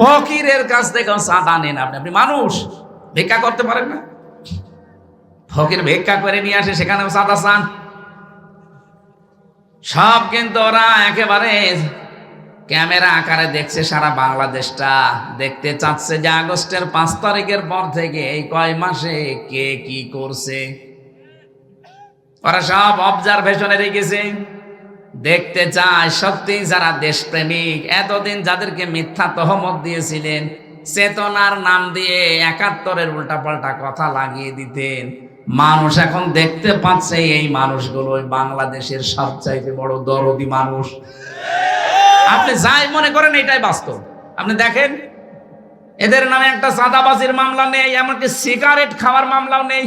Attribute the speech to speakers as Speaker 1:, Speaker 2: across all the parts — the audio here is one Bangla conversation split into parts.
Speaker 1: ফকিরের কাছ থেকে চাঁদা নেন আপনি। আপনি মানুষ, ভিক্ষা করতে পারেন না? ফকির ভিক্ষা করে নিয়ে আসে সেখানে চাঁদা চান। সব কিন্তু ওরা একেবারে ক্যামেরা আকারে দেখছে সারা বাংলাদেশটা। দেখতে চাচ্ছে যে আগস্টের পাঁচ তারিখের পর থেকে এই কয় মাসে কে কি করছে। ওরা সব অবজারভেশনে রেখেছে। দেখতে চায় সত্যি যারা দেশপ্রেমিক। এতদিন যাদেরকে মিথ্যা তহমত দিয়েছিলেন, চেতনার নাম দিয়ে একাত্তরের উল্টাপাল্টা কথা লাগিয়ে দিতেন। মানুষ এখন দেখতে পাচ্ছে এই মানুষগুলো বাংলাদেশের সবচাইতে বড় দরদি মানুষ। আপনি যাই মনে করেন, এটাই বাস্তব। আপনি দেখেন, এদের নামে একটা চাঁদাবাজির মামলা নেই, এমনকি সিগারেট খাওয়ার মামলাও নেই।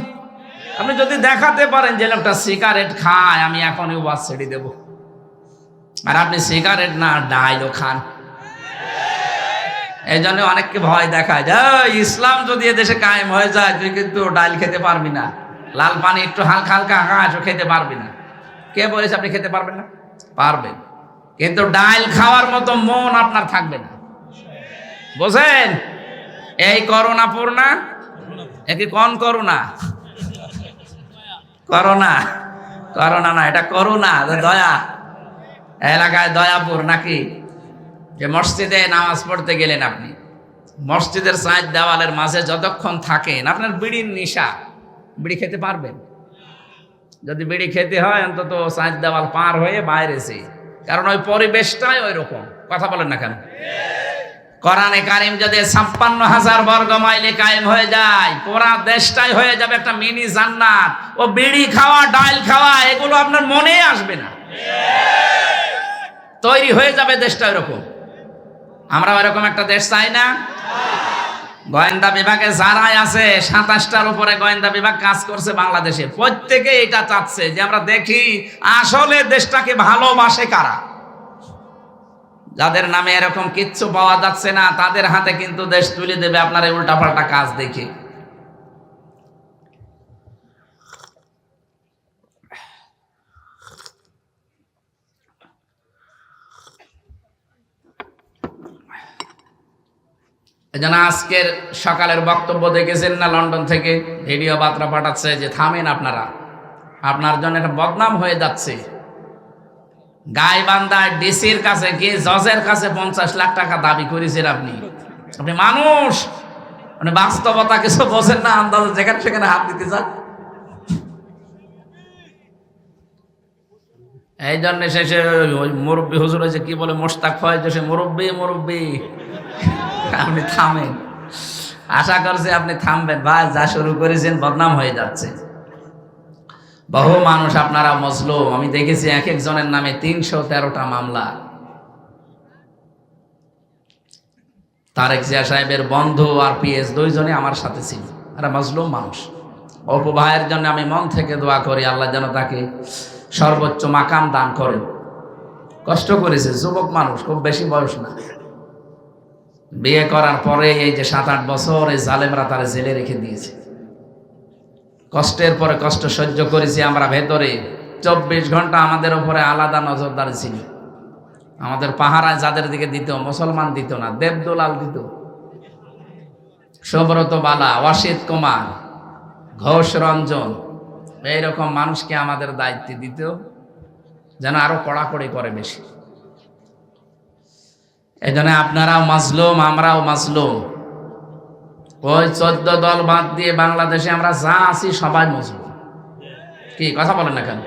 Speaker 1: আপনি যদি দেখাতে পারেন যে লোকটা সিগারেট খায়, আমি এখনই ওয়াজ ছেড়ে দেব। আর আপনি সিগারেট না ডাইলও খান। এই জন্য অনেককে ভয় দেখায় যে "এই, ইসলাম যদি এদেশে কায়েম হয়ে যায় তুই কিন্তু ডাইল খেতে পারবি না। লাল পানি একটু হালকা হালকা আকাশও খেতে পারবি না। কে বলেছে আপনি খেতে পারবেন না? পারবেন। কিন্তু ডাইল খাওয়ার মতো মন আপনার থাকবে না। বোঝেন? এই করোনা পূর্ণা? একে কোন করোনা? করোনা। করোনা না এটা করোনা দয়া। এলাকায় দয়াপুর নাকি? যে মসজিদে নামাজ পড়তে গেলেন আপনি। মসজিদের সাইড দেওয়ালের মাঝে যতক্ষণ থাকেন, আপনার বিড়ির নিশা, বিড়ি খেতে পারবেন? যদি বিড়ি খেতে হয়, অন্তত সাইড দেওয়াল পার হয়ে বাইরেছে কারণ ওই পরিবেশটাই ওই রকম কথা বলেন না কেন? কোরআনে কারিম যদি ছাপ্পান্ন হাজার বর্গ মাইলে কায়েম হয়ে যায়, পুরা দেশটাই হয়ে যাবে একটা মিনি জান্নাত। ও বিড়ি খাওয়া, ডাল খাওয়া, এগুলো আপনার মনে আসবে না। তৈরি হয়ে যাবে দেশটা এরকম। আমরা এরকম একটা দেশ চাই না? গোয়েন্দা বিভাগে যারাই আছে, সাতাশটার উপরে গোয়েন্দা বিভাগ কাজ করছে বাংলাদেশে। প্রত্যেকে এটা চাচ্ছে যে আমরা দেখি আসলে দেশটাকে ভালোবাসে কারা। যাদের নামে এরকম কিচ্ছু পাওয়া যাচ্ছে না, তাদের হাতে কিন্তু দেশ তুলে দেবে আপনার এই উল্টাপাল্টা কাজ দেখে। এজন্য আজকের সকালের বক্তব্য দেখেছেন না লন্ডন থেকে? ভিডিও বার্তা পাঠাচ্ছে যে, থামেন আপনারা। আপনার জন্য একটা বদনাম হয়ে যাচ্ছে। গাইবান্ধার ডিসির কাছে গিয়ে জজের কাছে পঞ্চাশ লাখ টাকা দাবি করেছেন আপনি। আপনি মানুষ। মানে বাস্তবতা কিছু বোঝেন না, আন্দাজ যেখানে সেখানে হাত দিতে চান। এই জন্য শেষে মুরব্বী, হুজুর হয়েছে কি বলে মোস্তাক হয় যে, সে মুরব্বী মুরব্বী। আপনি থামেন। আশা করছি আপনি থামবেন। ভাই, যা শুরু করেছেন বদনাম হয়ে যাচ্ছে। বহু মানুষ আপনারা মজলুম। আমি দেখেছি এক একজনের নামে তিনশো তেরোটা মামলা। তারেক জিয়া সাহেবের বন্ধু আর পিএস দুইজনে আমার সাথে ছিল। এরা মজলুম মানুষ। অপু ভাইয়ের জন্য আমি মন থেকে দোয়া করি, আল্লাহ যেন তাকে সর্বোচ্চ মাকাম দান করেন। কষ্ট করেছে, যুবক মানুষ, খুব বেশি বয়স না। বিয়ে করার পরে এই যে সাত আট বছর এই জালেমরা তারা জেলে রেখে দিয়েছে। কষ্টের পরে কষ্ট সহ্য করেছি আমরা ভেতরে। চব্বিশ ঘণ্টা আমাদের উপরে আলাদা নজরদারি ছিল। আমাদের পাহারায় যাদের দিকে দিত, মুসলমান দিত না, দেবদোলাল দিত। সুব্রত বালা ওয়াসিদ কুমার, ঘোষ রঞ্জন, এইরকম মানুষকে আমাদের দায়িত্ব দিত, যেন আরও কড়াকড়ি করে বেশি। এই জন্য আপনারাও মাজলুম, আমরাও মাজলুম। ওই চোদ্দ দল বাদ দিয়ে বাংলাদেশে আমরা যা আছি সবাই মজলুম। কি, কথা বলেন না কেন?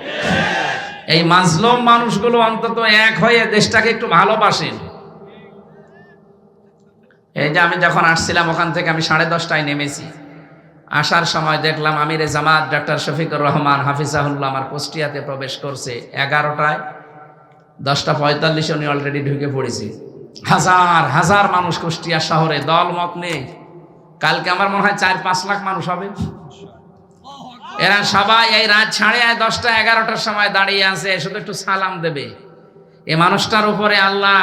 Speaker 1: এই মাজলুম মানুষগুলো অন্তত এক হয়ে দেশটাকে একটু ভালোবাসেন। এই যে আমি যখন আসছিলাম, ওখান থেকে আমি সাড়ে দশটায় নেমেছি। আসার সময় দেখলাম আমির জামাত, ডাক্তার শফিকুর রহমান, হাফিজাহুল্লাহ আমার কুষ্টিয়াতে প্রবেশ করছে। এগারোটায়, দশটা পঁয়তাল্লিশে উনি অলরেডি ঢুকে পড়েছি। হাজার হাজার মানুষ কুষ্টিয়া শহরে, দল মত নেই। কালকে আমার মনে হয় চার, পাঁচ লাখ মানুষ হবে। এরা সবাই এই রাত সাড়ে দশটা, এগারোটার সময় দাঁড়িয়ে আছে, শুধু একটু সালাম দেবে। এ মানুষটার উপরে আল্লাহ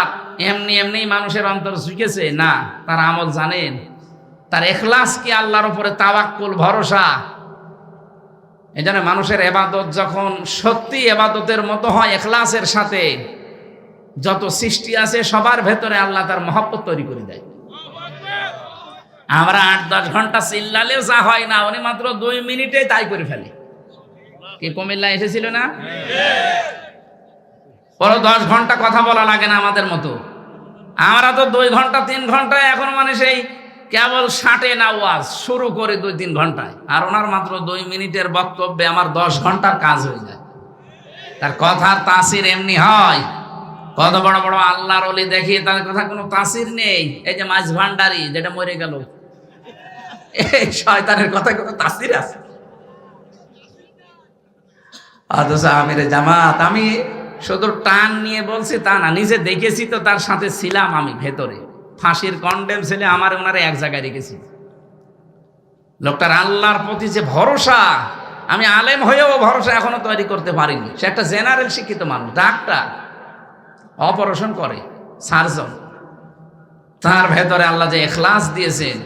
Speaker 1: এমনি এমনি মানুষের অন্তর ঝুঁকেছে। না, তার আমল জানেন। তার এখলাস কি আল্লাহর উপরে তাওয়াক্কুল, ভরসা? এই জন্য মানুষের এবাদত যখন সত্যি এবাদতের মতো হয় এখলাসের সাথে যত সৃষ্টি আছে, সবার ভেতরে আল্লাহ তার মহব্বত তৈরি করে দেয়। আমরা আট, দশ ঘণ্টা চিল্লালেও যা হয় না, উনি মাত্র দুই মিনিটে তাই করে ফেলে। কি কুমিল্লা এসেছিল না? পরে দশ ঘণ্টা কথা বলা লাগে না আমাদের মতো। আমরা তো দুই ঘণ্টা, তিন ঘন্টায় এখন মানে সেই কেবল ষাটে না ওয়াজ শুরু করে দুই, তিন ঘন্টায়। আর ওনার মাত্র দুই মিনিটের বক্তব্যে আমার দশ ঘণ্টার কাজ হয়ে যায়। তার কথার তাসির এমনি হয়। কত বড় বড় আল্লাহর অলি দেখি তাদের কথা কোনো তাসির নেই। এই যে মাছ ভান্ডারি যেটা মরে গেল। এই শয়তানের কথা কোনো তাসির আছে? অথচ আমির জামাত, আমি শুধু টান নিয়ে বলছি তা না, নিজে দেখেছি তো, তার সাথে ছিলাম আমি ভেতরে। ফাঁসির কন্ডেম ছেলে আমার ওনারে এক জায়গায় রেখেছি। লোকটার আল্লাহর প্রতি যে ভরসা, আমি আলেম হয়েও ভরসা এখনও তৈরি করতে পারিনি। সে একটা জেনারেল শিক্ষিত মানুষ, ডাক্তার। অপারেশন করে সার্জন। তার ভেতরে আল্লাহ যে এখলাস দিয়েছেন,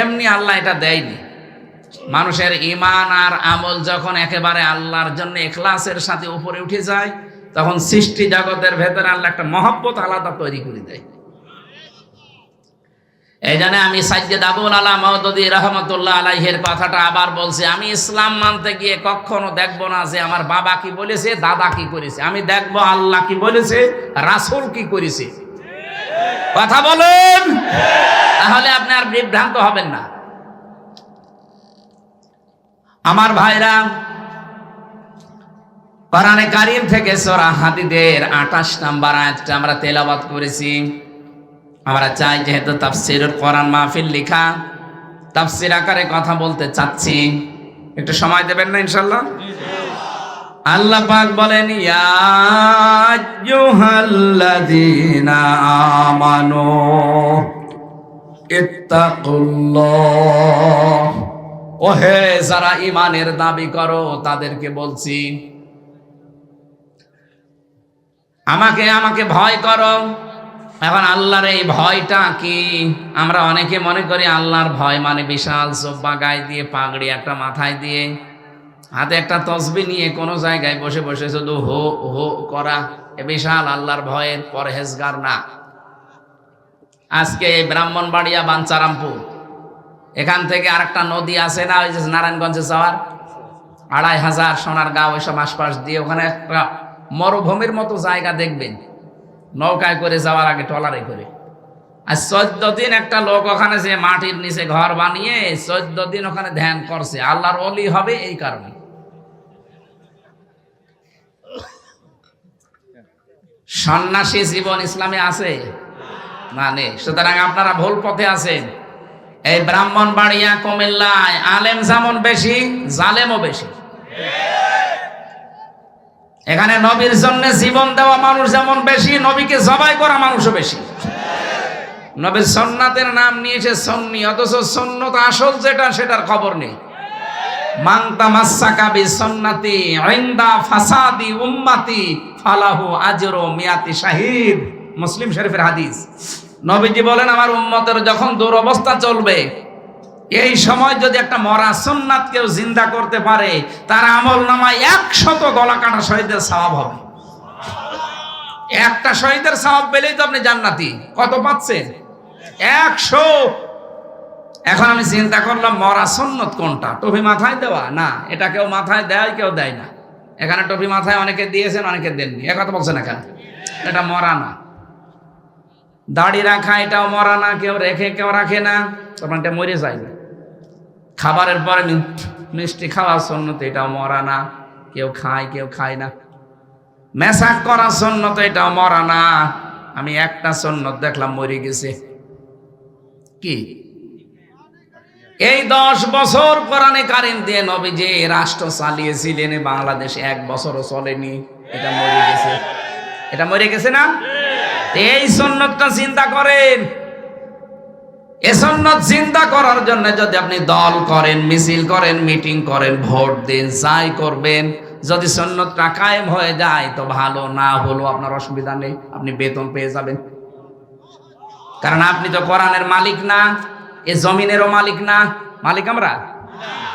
Speaker 1: এমনি আল্লাহ এটা দেয়নি। মানুষের ইমান আর আমল যখন একেবারে আল্লাহর জন্য এখলাসের সাথে উপরে উঠে যায়, তখন সৃষ্টি জগতের ভেতরে আল্লাহ একটা মহব্বত আলাদা তৈরি করে দেয়। এই জন্য আমি সাজ্জেদ আবুল আলা মহদুদি রহমতুল্লাহ আলাইহের কথাটা আবার বলছি, আমি ইসলাম মানতে গিয়ে কখনো দেখব না যে আমার বাবা কি বলেছে, দাদা কি করেছে। আমি দেখব আল্লাহ কি বলেছে, রাসূল কি করেছে। কথা বলুন। তাহলে আপনি আর বিভ্রান্ত হবেন না। আমার ভাইরা, কোরআনে কারিম থেকে সূরা হাদিদের 28 নাম্বার আয়াতটা আমরা তেলাওয়াত করেছি। আমরা চাই যেহেতু তাফসিরুল কোরআন মাহফিল লেখা, তাফসির আকারে কথা বলতে চাচ্ছি। একটু সময় দেবেন না ইনশাল্লাহ আল্লাহ পাক বলেন, ইয়া আইয়ুহাল্লাযীনা আমানু ইত্তাকুল্লাহ। ওহে যারা ইমানের দাবি করো, তাদেরকে বলছি, আমাকে আমাকে ভয় করো। এখন আল্লাহর এই ভয়টা কি? আমরা অনেকে মনে করি আল্লাহর ভয় মানে বিশাল সোব্বা গায়ে দিয়ে, পাগড়ি একটা মাথায় দিয়ে, হাতে একটা তসবি নিয়ে কোনো জায়গায় বসে বসে শুধু হো হো করা এ বিশাল আল্লাহর ভয়ের পরহেজগার না। আজকে ব্রাহ্মণবাড়িয়া বাঞ্চারামপুর, এখান থেকে আরেকটা নদী আছে না, ওই যে নারায়ণগঞ্জে যাওয়ার? আড়াই হাজার সোনার গাঁও এসব আশপাশ দিয়ে। ওখানে একটা মরুভূমির মতো জায়গা দেখবেন। নৌকায় করে যাওয়ার আগে টলারে করে। আর চোদ্দ দিন একটা লোক ওখানে যে মাটির নিচে ঘর বানিয়ে চোদ্দ দিন ওখানে ধ্যান করছে। আল্লাহর অলি হবে এই কারণে। সন্ন্যাসী জীবন ইসলামে আছে? না নেই। সুতরাং আপনারা ভুল পথে আছেন। এই ব্রাহ্মণ বাড়িয়া কুমিল্লায় আলেম যেমন বেশি, জালেমও বেশি। এখানে নবীর জন্য জীবন দেওয়া মানুষ যেমন বেশি, নবীকে জবাই করা মানুষও বেশি। নবীর সন্ন্যাতের নাম নিয়েছে সন্নি, অথচ সন্ন্যত আসল যেটা, সেটার খবর নেই। মাংতা মাসাকা বি সন্নাতি ইনদা ফাসাদি উম্মাতি, ফালাহু আজরু মিয়াতি শাহিদ। মুসলিম শরীফের হাদিস। নবীজি বলেন, আমার উম্মতের যখন দুরবস্থা চলবে এই সময় যদি একটা মরা সুন্নাত কেউ জিন্দা করতে পারে, তার আমল নামায় একশত গলা কাটা শহীদের স্বভাব হবে। একটা শহীদের স্বভাব পেলেই তো আপনি জান্নাতি। কত পাচ্ছেন একশো। এখন আমি চিন্তা করলাম, মরা সুন্নত কোনটা? টুপি মাথায় দেওয়া? না, এটা কেউ মাথায় দেয়, কেউ দেয় না। এখানে টুপি মাথায় অনেকে দিয়েছেন, অনেকে দেননি। এ কথা বলছেন এখানে এটা মরা না। দাড়ি রাখা, এটাও মরা না। কেউ রেখে, কেউ রাখে না। তখন এটা মরে যায় না। খাবারের পরে মিষ্টি খাওয়া সন্ন্যত এটাও মরা না। কেউ খায় কেউ খায় না। মেশাক করা সন্ন্যত এটাও মরা না। আমি একটা সন্ন্যত দেখলাম, মরে গেছে। কি? এই দশ বছর কোরআনে কারিম দিয়ে নবী যে রাষ্ট্র চালিয়েছিলেন, বাংলাদেশে এক বছরও চলেনি। এটা মরে গেছে। এটা মরে গেছে না? এই সন্ন্যতটা চিন্তা করেন। এ চিন্তা করার জন্য যদি আপনি দল করেন, মিছিল করেন, মিটিং করেন, ভোট দিন, যাই করবেন, যদি সন্ন্যতটা কায়েম হয়ে যায়, তো ভালো, না হলো আপনার অসুবিধা নেই, আপনি বেতন পেয়ে যাবেন। কারণ আপনি তো কোরআনের মালিক না, এ জমিনেরও মালিক না। মালিক আমরা?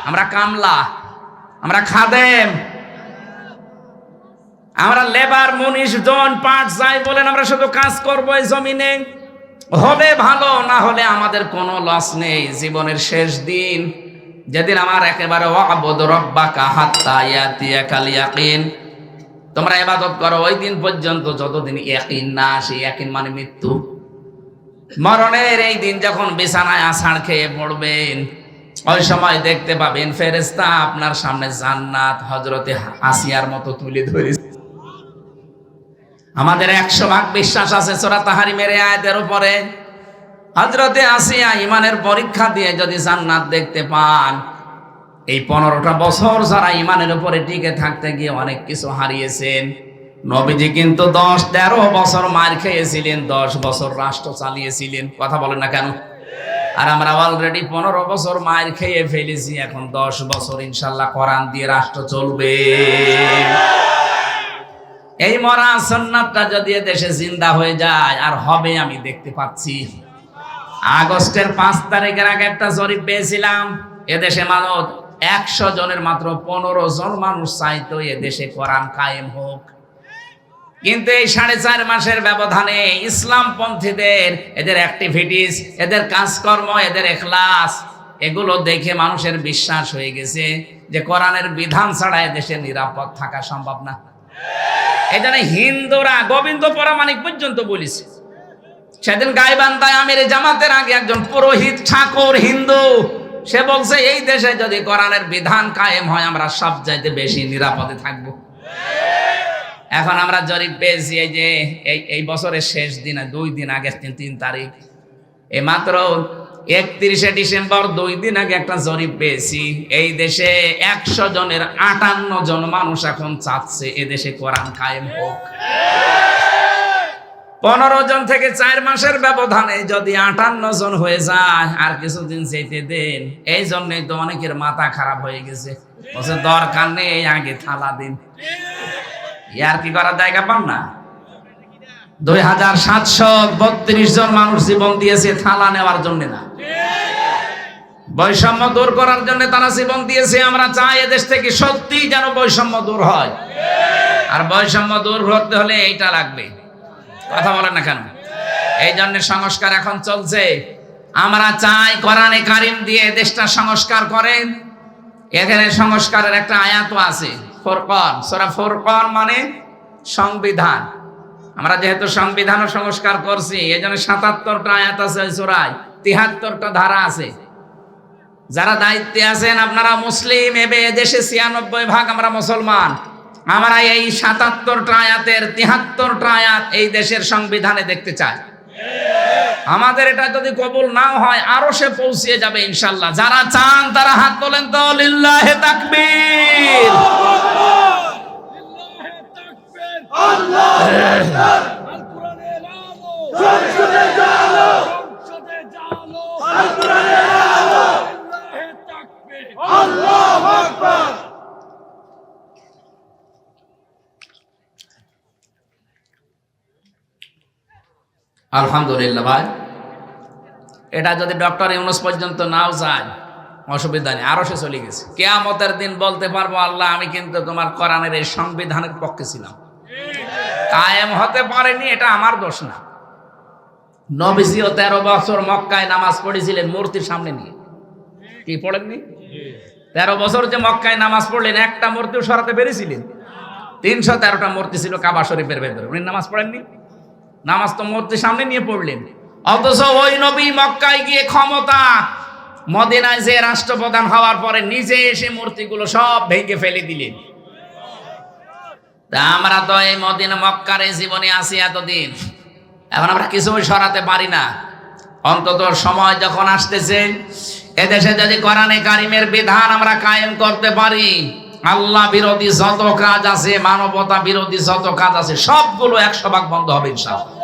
Speaker 1: আমরা কামলা, আমরা খাদেম। আমরা লেবার, মুনিশ, জন, পাট, যাই বলেন, আমরা শুধু কাজ করব এই জমিনে। হলে ভালো, না হলে আমাদের কোনো লস নেই। জীবনের শেষ দিন, যেদিন আমার একেবারে তোমরা ইবাদত করো, ওই দিন পর্যন্ত যতদিন ইয়াকিন না আসে, ইয়াকিন মানে মৃত্যু। মরণের এই দিন যখন বিছানায় আষাঢ় খেয়ে পড়বেন, ওই সময় দেখতে পাবেন ফেরেস্তা আপনার সামনে জান্নাত হজরতে আসিয়ার মতো তুলে ধরেছে। আমাদের একশো ভাগ বিশ্বাস আছে, সোরা তাহারি মেরে আয়াতের উপরে। হজরতে আসিয়া ইমানের পরীক্ষা দিয়ে যদি জান্নাত দেখতে পান, এই পনেরোটা বছর যারা ইমানের উপরে টিকে থাকতে গিয়ে অনেক কিছু হারিয়েছেন। নবীজি কিন্তু দশ তেরো বছর মার খেয়েছিলেন, দশ বছর রাষ্ট্র চালিয়েছিলেন। কথা বলেন না কেন? আর আমরা অলরেডি পনেরো বছর মায়ের খেয়ে ফেলেছি, এখন দশ বছর ইনশাল্লাহ কোরআন দিয়ে রাষ্ট্র চলবে। এই মরা সন্ন্যাতটা যদি দেশে জিন্দা হয়ে যায়, আর হবে আমি দেখতে পাচ্ছি। আগস্টের পাঁচ তারিখের আগে একটা জরিপ পেয়েছিলাম এদেশে মানুষ একশো জনের মাত্র পনেরো জন মানুষ চাইতো এদেশে কোরআন কায়েম হোক। কিন্তু এই সাড়ে চার মাসের ব্যবধানে ইসলাম পন্থীদের এদের অ্যাক্টিভিটিস এদের কাজকর্ম, এদের এখলাস, এগুলো দেখে মানুষের বিশ্বাস হয়ে গেছে যে কোরআনের বিধান ছাড়া এদেশে নিরাপদ থাকা সম্ভব না। এই জন্য হিন্দুরা গোবিন্দ পরামানিক পর্যন্ত বলিছে। সেদিন গাইবান্ধায় আমির জামাতের আগে একজন পুরোহিত ঠাকুর হিন্দু, সে বলছে, এই দেশে যদি কোরআনের বিধান কায়েম হয়, আমরা সব চাইতে বেশি নিরাপদে থাকব। এখন আমরা জরিপ পেয়েছি, এই যে এই বছরের শেষ দিনে, দুই দিন আগে তিন তারিখ। এই মাত্র একত্রিশে ডিসেম্বর দুই দিন আগে একটা জরিপ পেয়েছি। এই দেশে একশো জনের আটান্ন জন মানুষ এখন চাচ্ছে এ দেশে কোরআন কায়েম হোক। পনেরো জন থেকে চার মাসের ব্যবধানে যদি আটান্ন জন হয়ে যায়, আর কিছুদিন যেতে দেন, এই জন্যই তো অনেকের মাথা খারাপ হয়ে গেছে। দরকার নেই, আগে থালা দিন। ইয়ার কি করার জায়গা পান না? দুই হাজার সাতশো বত্রিশ জন মানুষ জীবন দিয়েছে থালা নেওয়ার জন্য না। বৈষম্য দূর করার জন্য তারা জীবন দিয়েছে, আমরা চাই এদেশ থেকে সত্যি যেন বৈষম্য দূর হয়। আর বৈষম্য দূর করতে হলে এইটা লাগবে। কথা বলেন না কেন? এই জন্য সংস্কার এখন চলছে। আমরা চাই কোরআনে কারিম দিয়ে দেশটা সংস্কার করেন। এখানে সংস্কারের একটা আয়াত আছে, ফোরকন। সোরা ফোরকন মানে সংবিধান। আমরা যেহেতু সংবিধান সংস্কার করছি এই জন্য সাতাত্তরটা আয়াত আছে সোরায়, তিহাত্তরটা ধারা আছে। যারা দায়িত্বে আছেন, আপনারা মুসলিম, এবে দেশে ছিয়ানব্বই ভাগ আমরা মুসলমান। আমরা এই সাতাত্তরটা আয়াতের তিহাত্তরটা আয়াত এই দেশের সংবিধানে দেখতে চাই। আমাদের এটা যদি কবুল নাও হয়, আরও সে পৌঁছিয়ে যাবে ইনশাল্লাহ। যারা চান, তারা হাত তোলেন তো, লিল্লাহে তাকবীর। আলহামদুলিল্লাহ ভাই। এটা যদি ডক্টর ইউনুস পর্যন্ত নাও যায়, অসুবিধা নেই, আরও সে চলে গেছে। কেয়ামতের দিন বলতে পারব, আল্লাহ, আমি কিন্তু তোমার কোরআনের এই সংবিধানের পক্ষে ছিলাম। কায়েম হতে পারেনি, এটা আমার দোষ না। নবীজিও তেরো বছর মক্কায় নামাজ পড়েছিলেন, মূর্তির সামনে নিয়ে। কি পড়েননি? তেরো বছর যে মক্কায় নামাজ পড়লেন, একটা মূর্তিও সরাতে পেরেছিলেন। তিনশো তেরোটা মূর্তি ছিল কাবা শরীফের ভেতরে। উনি নামাজ পড়েননি? নামাজ তো মূর্তির সামনে নিয়ে পড়লেন। অথচ ওই নবী মক্কায় গিয়ে ক্ষমতা, মদিনায় যে রাষ্ট্রপ্রধান হওয়ার পরে নিজে এসে মূর্তিগুলো সব ভেঙে ফেলে দিলেন। তা আমরা তো এই মদিনা মক্কার এই জীবনে আছি এতদিন। এখন আমরা কিছু সরাতে পারি না। অন্তত সময় যখন আসতেছে, এদেশে যদি কোরআনে কারিমের বিধান আমরা কায়েম করতে পারি, আল্লাহ বিরোধী যত কাজ আছে, মানবতা বিরোধী যত কাজ আছে, সবগুলো একশো ভাগ বন্ধ হবে ইনশাআল্লাহ।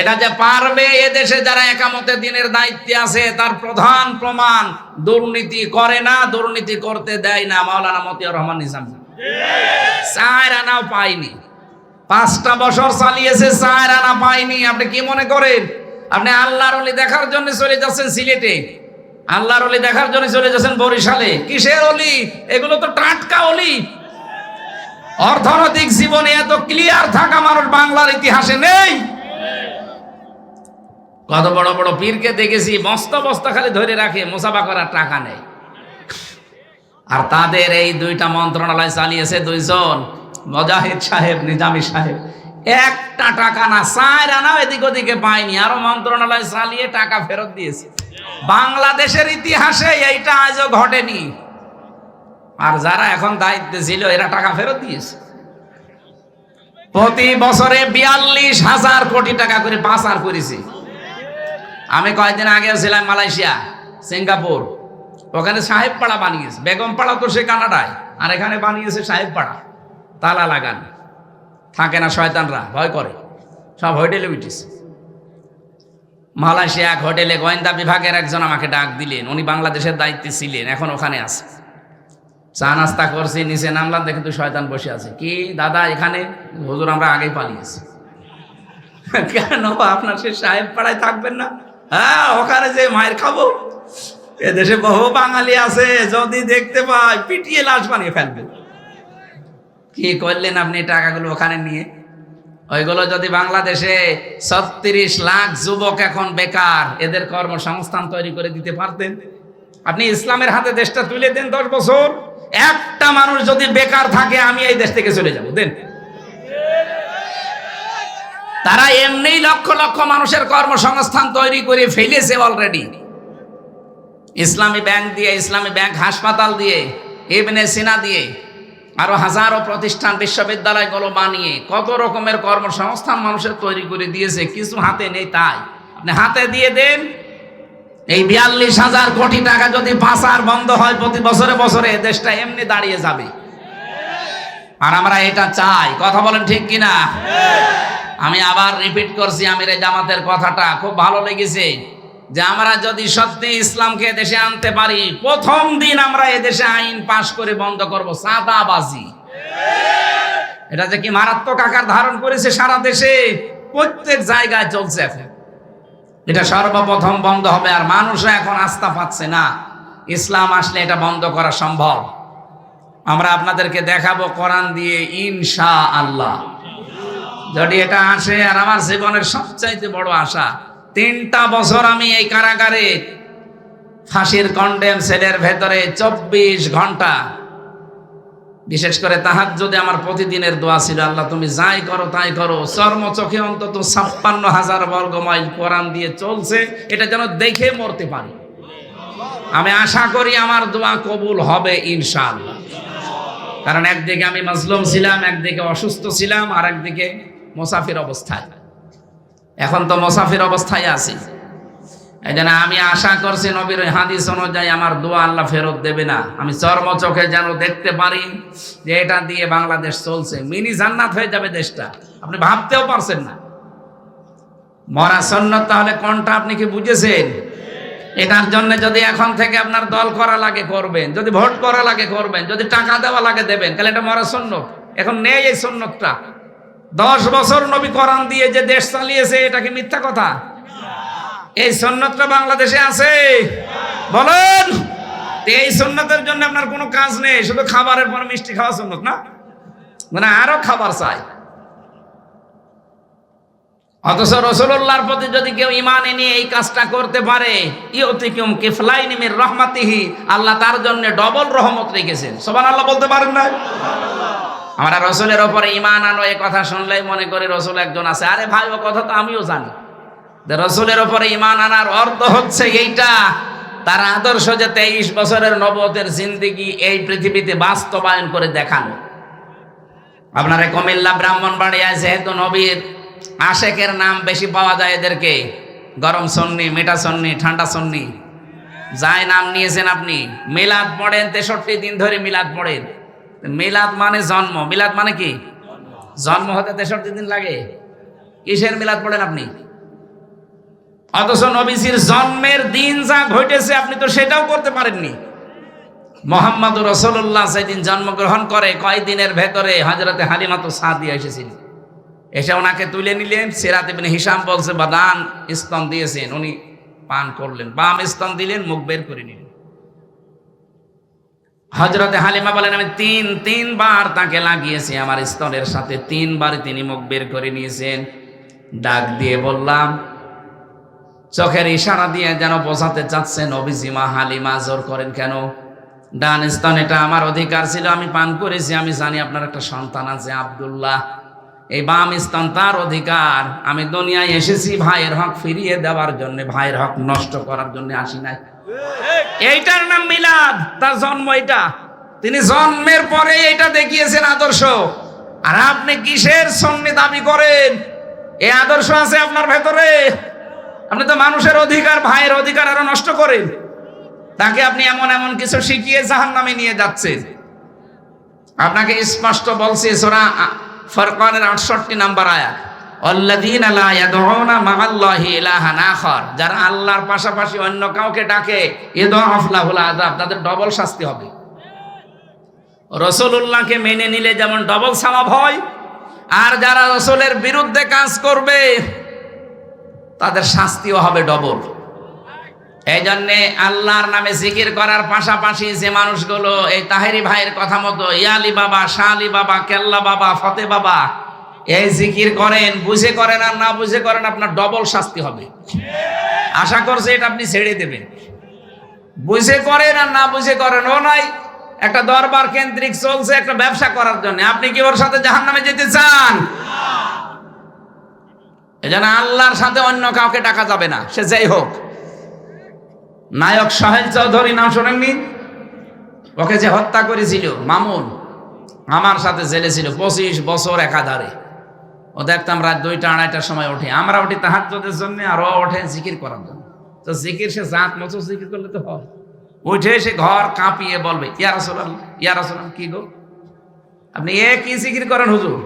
Speaker 1: এটা যে পারবে এদেশে যারা একামতে দিনের দায়িত্বে আছে, তার প্রধান প্রমাণ, দুর্নীতি করে না, দুর্নীতি করতে দেয় না, মাওলানা মতিয়ার রহমান নিজাম। চার আনাও পাইনি। পাঁচটা বছর চালিয়েছে চার আনা পাইনি। আপনি কি মনে করেন? আপনি আল্লাহর অলি দেখার জন্য চলে যাচ্ছেন সিলেটে। আল্লাহর অলি দেখার জন্য চলে যাচ্ছেন বরিশালে। কিসের অলি? এগুলো তো টাটকা অলি। অর্থনৈতিক জীবনে এত ক্লিয়ার থাকা মানুষ বাংলার ইতিহাসে নেই। কত বড় বড় পীরকে দেখেছি বস্তা বস্তা খালি ধরে রাখে, মোসাফা করার টাকা নেই। আর তাদের এই দুইটা মন্ত্রণালয় চালিয়েছে দুইজন মজাহিদ সাহেব, নিজামী সাহেব। একটা টাকা না, চার আনাও এদিক ওদিকে পায়নি, আরও মন্ত্রণালয় চালিয়ে টাকা ফেরত দিয়েছে। বাংলাদেশের ইতিহাসে এইটা আজও ঘটেনি। আর যারা এখন দায়িত্বে ছিল, এরা টাকা ফেরত দিয়েছে। প্রতি বছরে বিয়াল্লিশ হাজার কোটি টাকা করে পাচার করেছি। আমি কয়েকদিন আগেও ছিলাম মালয়েশিয়া, সিঙ্গাপুর। ওখানে সাহেব পাড়া বানিয়েছে। বেগম পাড়া তো সে কানাডায়, আর এখানে বানিয়েছে সাহেব পাড়া, তালা লাগান। থাকে না শয়তানরা, ভয় করে। সব হোটেলে উঠেছে। মালয়েশিয়া এক হোটেলে গোয়েন্দা বিভাগের একজন আমাকে ডাক দিলেন। উনি বাংলাদেশের দায়িত্বে ছিলেন, এখন ওখানে আছে। চা নাস্তা করছি, নিচে নামলাম দেখে তুই শয়তান বসে আছে। কি দাদা, এখানে? হুজুর, আমরা আগেই পালিয়েছি। কেন আপনার সে সাহেব পাড়ায় থাকবেন না? হ্যাঁ ওখানে যে মায়ের খাব। এদেশে বহু বাঙালি আছে, যদি দেখতে পাই পিটিয়ে লাশ বানিয়ে ফেলবে। কি করলেন আপনি টাকাগুলো ওখানে নিয়ে? ওইগুলো যদি বাংলাদেশে ছত্রিশ লাখ যুবক এখন বেকার, এদের কর্মসংস্থান তৈরি করে দিতে পারতেন? আপনি ইসলামের হাতে দেশটা তুলে দেন দশ বছর, একটা মানুষ যদি বেকার থাকে, আমি এই দেশ থেকে চলে যাব, দেন। তারা এমনি লক্ষ লক্ষ মানুষের কর্মসংস্থান তৈরি করে ফেলেছে অলরেডি ইসলামী ব্যাংক দিয়ে, ইসলামী ব্যাংক হাসপাতাল দিয়ে, ইবনে সিনা দিয়ে, আরও হাজারো প্রতিষ্ঠান, বিশ্ববিদ্যালয়গুলো বানিয়ে কত রকমের কর্মসংস্থান মানুষের তৈরি করে দিয়েছে, কিছু হাতে নেই তাই। আপনি হাতে দিয়ে দেন, এই বিয়াল্লিশ হাজার কোটি টাকা যদি পাচার বন্ধ হয় প্রতি বছরে বছরে দেশটা এমনি দাঁড়িয়ে যাবে। আর আমরা এটা চাই, কথা বলেন ঠিক কিনা? আমি আবার রিপিট করছি আমির জামাতের কথাটা, খুব ভালো লেগেছে। যে আমরা যদি সত্যি ইসলামকে দেশে আনতে পারি, প্রথম দিন আমরা এদেশে আইন পাশ করে বন্ধ করব, সাদাবাজি। এটা যে কি মারাত্মক আকার ধারণ করেছে সারা দেশে? প্রত্যেক জায়গায় চলছে এখন। এটা সর্বপ্রথম বন্ধ হবে আর মানুষও এখন আস্থা পাচ্ছে না। ইসলাম আসলে এটা বন্ধ করা সম্ভব। আমরা আপনাদেরকে দেখাবো কোরআন দিয়ে ইনশা আল্লাহ যদি এটা আসে, আর আমার জীবনের সবচাইতে বড় আশা তিনটা বছর আমি এই কারাগারে ফাঁসির কন্ডেম সেলের ভেতরে চব্বিশ ঘণ্টা। বিশেষ করে তাহার যদি আমার প্রতিদিনের দোয়া ছিল, আল্লাহ তুমি যাই করো তাই করো। চর্ম চোখে অন্তত ছাপ্পান্ন হাজার বর্গ মাইল কোরআন দিয়ে চলছে, এটা যেন দেখে মরতে পারি। আমি আশা করি আমার দোয়া কবুল হবে ইনশাআল্লাহ। কারণ একদিকে আমি মাজলুম ছিলাম, একদিকে অসুস্থ ছিলাম, আর একদিকে মোসাফির অবস্থায়। এখন তো মোসাফির অবস্থায় আছি। এই জন্য আমি আশা করছি নবীর হাদিস অনুযায়ী আমার দোয়া আল্লাহ ফেরত দেবে না। আমি চর্ম চোখে যেন দেখতে পারি যে এটা দিয়ে বাংলাদেশ চলছে। মিনি জান্নাত হয়ে যাবে দেশটা। আপনি ভাবতেও পারছেন না। মরা সন্ন্যত তাহলে কোনটা আপনি কি বুঝেছেন? এটার জন্য যদি এখন থেকে আপনার দল করা লাগে করবেন, যদি ভোট করা লাগে করবেন, যদি টাকা দেওয়া লাগে দেবেন, তাহলে এটা মরা সন্ন্যত। এখন নেই এই সন্ন্যতটা। দশ বছর নবী কোরআন দিয়ে যে দেশ চালিয়েছে, এটা কি মিথ্যা কথা? এই সন্ন্যতটা বাংলাদেশে আছে? বলেন! এই সন্ন্যতের জন্য আপনার কোনো কাজ নেই, শুধু খাবারের পর মিষ্টি খাওয়া সন্ন্যত না? মানে আরও খাবার চাই। অথচ রসুল্লাহর প্রতি যদি কেউ ইমান এনে এই কাজটা করতে পারে ইয়তিকুম কিফলাই নিমির রহমাতিহি, আল্লাহ তার জন্য ডবল রহমত রেখেছেন। সবার আল্লাহ বলতে পারেন না আমরা রসুলের ওপরে ইমান আনো এই কথা শুনলেই মনে করি রসুল একজন আছে। আরে ভাই, ও কথা তো আমিও জানি। রসুলের ওপরে ইমান আনার অর্থ হচ্ছে এইটা, তার আদর্শ যে তেইশ বছরের নবতের জিন্দিগি এই পৃথিবীতে বাস্তবায়ন করে দেখানো। আপনার কুমিল্লা ব্রাহ্মণবাড়িয়ায় যেহেতু নবীর আশেকের নাম বেশি পাওয়া যায় এদেরকে, গরম সন্নি, মিঠা সন্নি, ঠান্ডা সন্নি। যাই নাম নিয়েছেন আপনি, মিলাদ পড়েন তেষট্টি দিন ধরে মিলাদ পড়েন। মিলাদ মানে জন্ম। মিলাদ মানে কি? জন্ম হতে তেষট্টি দিন লাগে। কিসের মিলাদ পড়েন আপনি? অথচ নবীজির জন্মের দিন যা ঘটেছে আপনি তো সেটাও করতে পারেননি। মোহাম্মদ রসল্লাহ সেদিন জন্মগ্রহণ করে, কয় দিনের ভেতরে হজরতে হালিমাতো সাদিয়া এসেছিলেন এসে ওনাকে তুলে নিলেন, সেরাত ইবনে হিসাম বলছে বা দান স্তন দিয়েছেন। উনি পান করলেন। বাম স্তন দিলেন, মুখ বের করে নিলেন। হজরতে হালিমা বলেন, আমি তিন তিনবার তাকে লাগিয়েছি আমার স্তনের সাথে। তিনবার তিনি মুখ বের করে নিয়েছেন। ডাক দিয়ে বললাম, চোখের ইশারা দিয়ে যেন বোঝাতে চাচ্ছেন অভিজিমা হালিমা, জোর করেন কেন? ডান স্তন, এটা আমার অধিকার ছিল, আমি পান করেছি। আমি জানি আপনার একটা সন্তান আছে, আব্দুল্লাহ। এই বাম স্তন তার অধিকার। আমি দুনিয়ায় এসেছি, ভাইয়ের হক ফিরিয়ে দেওয়ার জন্য, ভাইয়ের হক নষ্ট করার জন্য আসি নাই। এইটার নাম মিলাদ, তার জন্ম এটা। তিনি জন্মের পরে এটা দেখিয়েছেন আদর্শ। আর আপনি কিসের সন্নি দাবি করেন? এই আদর্শ আছে আপনার ভেতরে। আপনি তো মানুষের অধিকার, ভাইয়ের অধিকার আরও নষ্ট করেন। তাকে আপনি এমন এমন কিছু শিখিয়ে জাহান নামে নিয়ে যাচ্ছেন। আপনাকে স্পষ্ট বলছে, সোরা ফরকানের আটষট্টি নাম্বার আয়াত। অল্লাদিন লা ইয়াদউনা মাআল্লাহি ইলাহান আখার, যারা আল্লাহর পাশাপাশি অন্য কাউকে ডাকে ইদাফ লাহুল তাদের ডবল শাস্তি হবে। রসুল্লাহকে মেনে নিলে যেমন ডবল সামাব হয়, আর যারা রসুলের বিরুদ্ধে কাজ করবে, তাদের শাস্তিও হবে ডবল এই জন্যে আল্লাহর নামে জিকির করার পাশাপাশি যে মানুষগুলো, এই তাহেরি ভাইয়ের কথা মতো, ইয়ালি বাবা শাহ বাবা, কেল্লা বাবা, ফতে বাবা এই জিকির করেন, বুঝে করেন আর না বুঝে করেন আপনার ডবল শাস্তি হবে। আশা করছে এটা আপনি ছেড়ে দেবেন। বুঝে করেন আর না বুঝে করেন, ও নাই, একটা দরবার কেন্দ্রিক চলছে, একটা ব্যবসা করার জন্য। আপনি কি ওর সাথে জাহান নামে যেতে চান? এজন্য আল্লাহর সাথে অন্য কাউকে ডাকা যাবে না, সে যাই হোক। নায়ক সাহেল চৌধুরী নাম শোনেননি? ওকে যে হত্যা করেছিল, মামুন, আমার সাথে জেলে ছিল পঁচিশ বছর একাধারে। ও দেখতাম রাত দুইটা, আড়াইটার সময় ওঠে আমরা উঠি তাহাজ্জদের জন্য আর ও ওঠে জিকির করার জন্য। তো জিকির সে জাত মতো জিকির করলে তো হয়। উঠে এসে ঘর কাঁপিয়ে বলবে, ইয়া রাসূলুল্লাহ ইয়া রাসূলুল্লাহ, কি গো? আপনি এ কি জিকির করেন হুজুর?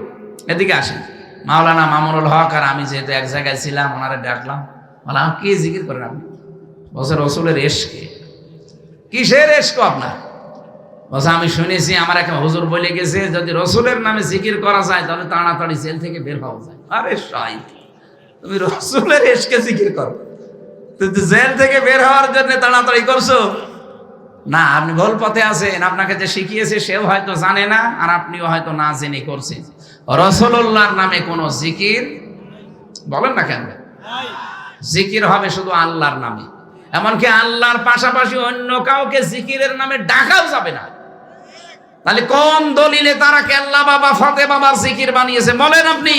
Speaker 1: এদিকে আসেন। মাওলানা মামুনুল হক আর আমি যেহেতু এক জায়গায় ছিলাম, ওনারে ডাকলাম। বললাম, কি জিকির করেন আপনি? বলছে, রসুলের এসকে কিসের এসক আপনার? আমি শুনেছি, আমার একটা হুজুর বলে গেছে, যদি রসুলের নামে জিকির করা যায়, তাহলে তাড়াতাড়ি জেল থেকে বের হওয়া যায়। আরে সাই তুমি রসুলের এসকে জিকির করো। তুমি জেল থেকে বের হওয়ার জন্য তাড়াতাড়ি করছ, না, আপনি ভুল পথে আছেন, আপনাকে যে শিখিয়েছে, সেও হয়তো জানে না, আর আপনিও হয়তো না জেনে করছেন। রসুল্লাহর নামে কোনো জিকির, বলেন না কেন? জিকির হবে শুধু আল্লাহর নামে। এমনকি আল্লাহর পাশাপাশি অন্য কাউকে জিকিরের নামে ডাকাও যাবে না। তাহলে কোন দলিলে তারা কেল্লা বাবা ফতে বাবার জিকির বানিয়েছে? বলেন আপনি।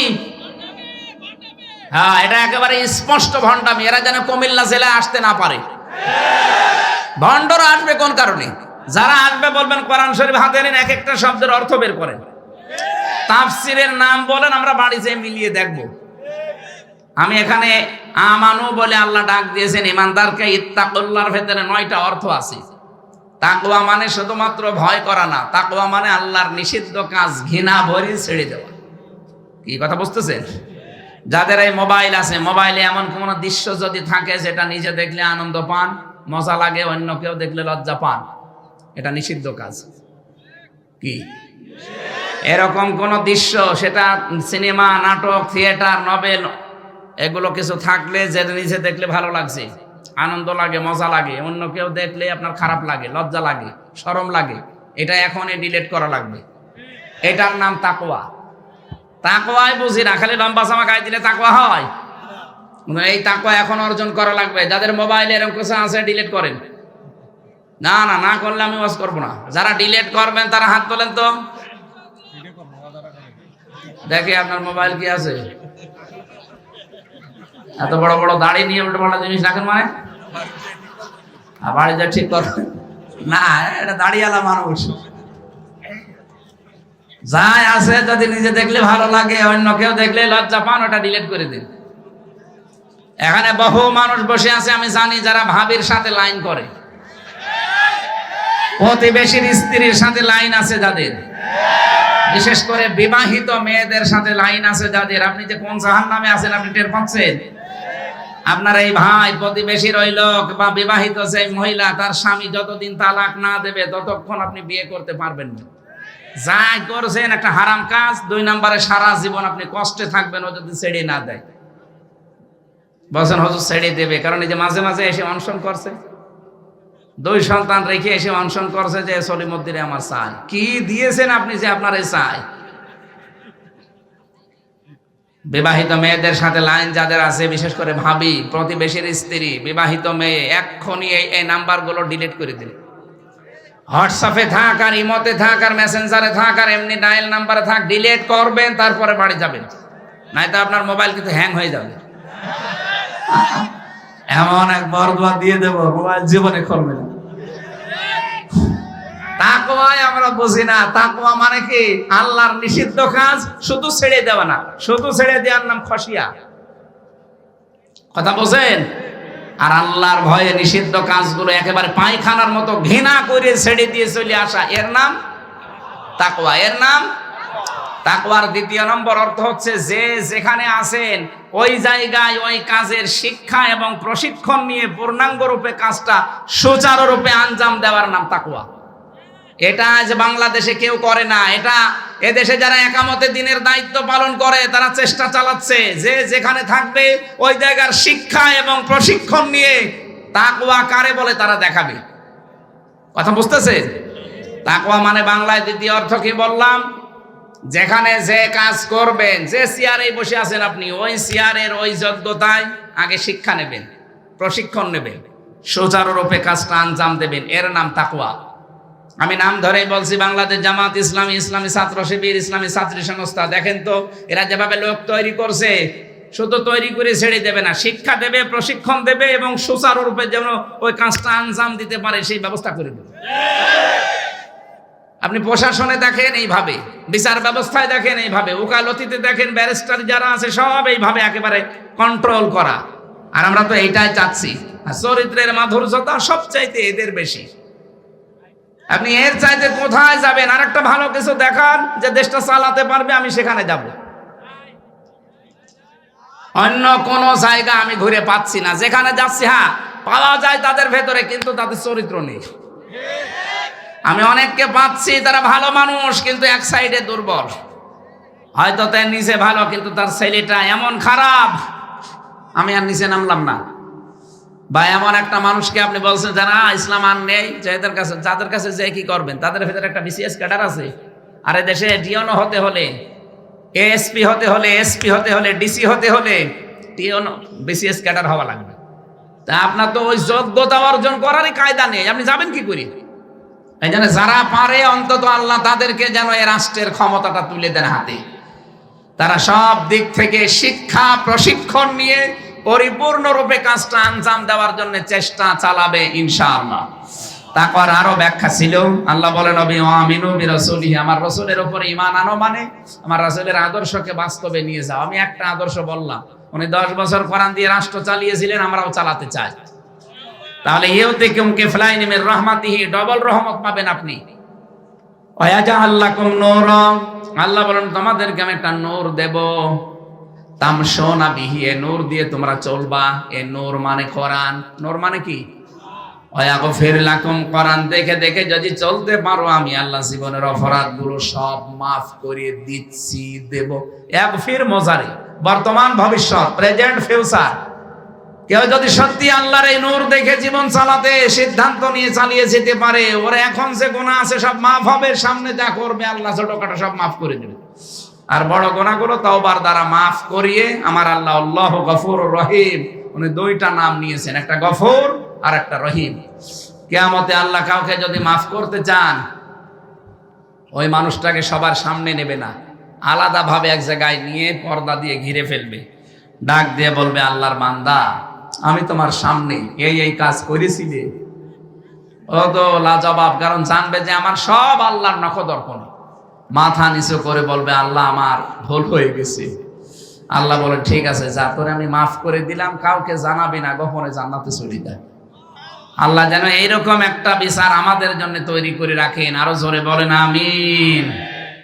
Speaker 1: হ্যাঁ এটা একেবারে স্পষ্ট ভণ্ডামি। এরা যেন কুমিল্লা জেলায় আসতে না পারে। ভণ্ডরা আসবে কোন কারণে? যারা আসবে বলবেন, কোরআন শরীফ হাতে নিন, এক একটা শব্দের অর্থ বের করেন। তাফসিরের নাম বলেন, আমরা বাড়ি যেয়ে মিলিয়ে দেখব। আমি এখানে আমানু বলে আল্লাহ ডাক দিয়েছেন, ইমানদারকে ইত্তাকুল্লাহর ভেতরে নয়টা অর্থ আছে। তাকওয়া মানে শুধুমাত্র ভয় করা না, তাকওয়া মানে আল্লাহর নিষিদ্ধ কাজ, ঘৃণা, ভরে ছেড়ে দেওয়া। কি কথা বুঝতেছেন? যাদের এই মোবাইল আছে, মোবাইলে এমন কোনো দৃশ্য যদি থাকে যেটা নিজে দেখলে আনন্দ পান, মজা লাগে, অন্য কেউ দেখলে লজ্জা পান, এটা নিষিদ্ধ কাজ। কি? এরকম কোন দৃশ্য, সেটা সিনেমা, নাটক, থিয়েটার, নভেল, এগুলো কিছু থাকলে যে নিজে দেখলে ভালো লাগছে। আনন্দ লাগে, মজা লাগে। অন্য কেউ দেখলে আপনার খারাপ লাগে, লজ্জা লাগে, সরম লাগে। এটা এখনই ডিলেট করা লাগবে। এটার নাম তাকোয়া তাকোয়ায় বুঝি না, খালি লম্বা জামা গায়ে দিলে তাকোয়া হয়? এই তাকোয়া এখন অর্জন করা লাগবে। যাদের মোবাইলে এরকম কিছু আছে, ডিলেট করেন। না না না করলে আমি ওয়াজ করব না। যারা ডিলেট করবেন, তারা হাত তোলেন তো। দেখে আপনার মোবাইল কি আছে। এত বড় বড় দাড়ি নিয়ে উল্টো পাল্টা জিনিস রাখেন মানে? আর বাড়িতে ঠিক কর। না এটা দাড়িওয়ালা মানুষ। যাই আছে যদি নিজে দেখলে ভালো লাগে অন্য কেউ দেখলে লজ্জা পান ওটা ডিলিট করে দিন। এখানে বহু মানুষ বসে আছে আমি জানি যারা ভাবির সাথে লাইন করে। প্রতিবেশীর স্ত্রীর সাথে লাইন আছে যাদের। বিশেষ করে বিবাহিত মেয়েদের সাথে লাইন আছে যাদের। আপনি যে কোন জাহান নামে আছেন আপনি টের পাচ্ছেন? আপনার এই ভাই প্রতিবেশীর ওই লোক বা বিবাহিত যে মহিলা, তার স্বামী যতদিন তালাক না দেবে, ততক্ষণ আপনি বিয়ে করতে পারবেন না। করছেন, একটা হারাম কাজ, দুই নম্বরে সারা জীবন আপনি কষ্টে থাকবেন, ও যদি ছেড়ে না দেয়। বলছেন, হজুর, ছেড়ে দেবে। কারণ এই যে মাঝে মাঝে এসে অনশন করছে। দুই সন্তান রেখে এসে অনশন করছে যে সলিমুদ্দিনে আমার চাই। কি দিয়েছেন আপনি যে আপনার এই বিবাহিত মেয়েদের সাথে লাইন যাদের আছে, বিশেষ করে ভাবি, প্রতিবেশীর স্ত্রী, বিবাহিত মেয়ে, এক্ষুনি এই এই নাম্বারগুলো ডিলিট করে দিন হোয়াটসঅ্যাপে থাক আর ইমতে থাক আর মেসেঞ্জারে থাক আর এমনি ডায়াল নাম্বারে থাক ডিলিট করবেন, তারপরে বাড়ি যাবেন। নাই তো আপনার মোবাইল কিন্তু হ্যাং হয়ে যাবে।
Speaker 2: এমন এক বরদোয়া দিয়ে দেবো মোবাইল জীবনে করবে না।
Speaker 1: তাকওয়াই আমরা বুঝি না। তাকওয়া মানে কি? আল্লাহর নিষিদ্ধ কাজ শুধু ছেড়ে দেওয়া না। শুধু ছেড়ে দেওয়ার নাম খসিয়া। কথা বোঝেন? আর আল্লাহর ভয়ে নিষিদ্ধ কাজগুলো একেবারে পায়খানার মতো ঘৃণা করে ছেড়ে দিয়ে চলে আসা। এর নাম? তাকওয়া। এর নাম? তাকওয়ার দ্বিতীয় নম্বর অর্থ হচ্ছে যে যেখানে আছেন, ওই জায়গায় ওই কাজের শিক্ষা এবং প্রশিক্ষণ নিয়ে পূর্ণাঙ্গ রূপে কাজটা সুচারুরূপে আঞ্জাম দেওয়ার নাম তাকওয়া। এটা আজ বাংলাদেশে কেউ করে না। এটা এদেশে যারা একামতে দিনের দায়িত্ব পালন করে, তারা চেষ্টা চালাচ্ছে। যে যেখানে থাকবে, ওই জায়গার শিক্ষা এবং প্রশিক্ষণ নিয়ে তাকওয়া কারে বলে তারা দেখাবে। কথা বুঝতেছে? তাকওয়া মানে বাংলায় দ্বিতীয় অর্থ কি বললাম? যেখানে যে কাজ করবেন, যে চেয়ারে বসে আছেন আপনি, ওই চেয়ারের ওই যোগ্যতায় আগে শিক্ষা নেবেন, প্রশিক্ষণ নেবেন সুচারুরূপে কাজটা আঞ্জাম দেবেন। এর নাম তাকওয়া। আমি নাম ধরেই বলছি, বাংলাদেশ জামাত ইসলামী ইসলামী ছাত্র শিবির, ইসলামী ছাত্রী সংস্থা। দেখেন তো, এরা যেভাবে লোক তৈরি করছে, শুধু তৈরি করে ছেড়ে দেবে না, শিক্ষা দেবে, প্রশিক্ষণ দেবে এবং সুচারুরূপে যেন ওই কাজটা আঞ্জাম দিতে পারে, সেই ব্যবস্থা করে দেবে। আপনি প্রশাসনে দেখেন এইভাবে, বিচার ব্যবস্থায় দেখেন এইভাবে, ওকালতিতে দেখেন, ব্যারিস্টার যারা আছে সব এইভাবে একেবারে কন্ট্রোল করা। আর আমরা তো এইটাই চাচ্ছি। চরিত্রের মাধুর্যতা সবচাইতে এদের বেশি। আপনি এর চাইতে কোথায় যাবেন? আর একটা ভালো কিছু দেখান, যে দেশটা চালাতে পারবে, আমি সেখানে যাব। অন্য কোন জায়গা আমি ঘুরে পাচ্ছি না। যেখানে যাচ্ছি হ্যাঁ পাওয়া যায় তাদের ভেতরে, কিন্তু তাদের চরিত্র নেই। আমি অনেককে পাচ্ছি, তারা ভালো মানুষ, কিন্তু এক সাইডে দুর্বল। হয়তো তার নিচে ভালো, কিন্তু তার ছেলেটা এমন খারাপ। আমি আর নিচে নামলাম না। বা এমন একটা মানুষকে আপনি বলছেন যে, না, ইসলাম আর নেই। যাদের কাছে যাদের কাছে যে কি করবেন, তাদের ভেতরে একটা বিসিএস ক্যাডার আছে। আর এ দেশে ডিওনো হতে হলে, এএসপি হতে হলে, এসপি হতে হলে, ডিসি হতে হলে টিওনো বিসিএস ক্যাডার হওয়া লাগবে। তা আপনার তো ওই যোগ্যতা অর্জন করারই কায়দা নেই। আপনি যাবেন কি করে? এই জন্য যারা পারে, অন্তত আল্লাহ তাদেরকে যেন এই রাষ্ট্রের ক্ষমতাটা তুলে দেন হাতে। তারা সব দিক থেকে শিক্ষা, প্রশিক্ষণ নিয়ে পরিপূর্ণরূপে কাজটা আঞ্জাম দেওয়ার জন্য চেষ্টা চালাবে ইনশাআল্লাহ। তারপর আরও ব্যাখ্যা ছিল। আল্লাহ বলেন নবী আমিনু বি আমার রাসূলের উপরে ঈমান আনো মানে? আমার রাসূলের আদর্শকে বাস্তবে নিয়ে যাও। আমি একটা আদর্শ বললাম, উনি 10 বছর কোরআন দিয়ে রাষ্ট্র চালিয়েছিলেন, আমরাও চালাতে চাই। তাহলে ইউতে কুম কিফলাইনি মির রাহমাতিহি, ডবল রহমত পাবেন আপনি। নূর। আল্লাহ বলেন, তোমাদেরকে আমি একটা নূর দেব। এ নূর দিয়ে তোমরা চলবা। এ নূর মানে কোরআন। নূর মানে কি? লাকুম কোরআন। দেখে দেখে যদি চলতে পারো, আমি আল্লাহ জীবনের অপরাধগুলো সব মাফ করে দিচ্ছি, দেব। এক ফির মজারে। বর্তমান ভবিষ্যৎ, প্রেজেন্ট ফিউচার। কেউ যদি সত্যি আল্লাহর এই নূর দেখে জীবন চালাতে, সিদ্ধান্ত নিয়ে চালিয়ে যেতে পারে, ওরা এখন যে গোনা আছে, সব মাফ হবে। সামনে যা করবে, আল্লাহ ছোটখাটো সব মাফ করে দেবে। আর বড় গোনাগুলো তওবার দ্বারা মাফ করিয়ে আমার আল্লাহ আল্লাহ গফুর রহিম, উনি দুইটা নাম নিয়েছেন, একটা গফুর আর একটা রহিম। কেয়ামতে আল্লাহ কাউকে যদি মাফ করতে চান, ওই মানুষটাকে সবার সামনে নেবে না, আলাদাভাবে এক জায়গায় নিয়ে পর্দা দিয়ে ঘিরে ফেলবে। ডাক দিয়ে বলবে, আল্লাহর বান্দা, আমি তোমার সামনে এই এই কাজ করেছিলে ও তো লাজবাব, কারণ জানবে যে আমার সব আল্লাহর নখদর্পণ। মাথা নিচু করে বলবে, আল্লাহ, আমার ভুল হয়ে গেছে। আল্লাহ বলে, ঠিক আছে, যা করে আমি মাফ করে দিলাম, কাউকে জানাবি না, গোপনে জান্নাতে চলে যায় আল্লাহ যেন এইরকম একটা বিচার আমাদের জন্য তৈরি করে রাখেন। আরও জোরে বলেন, আমিন।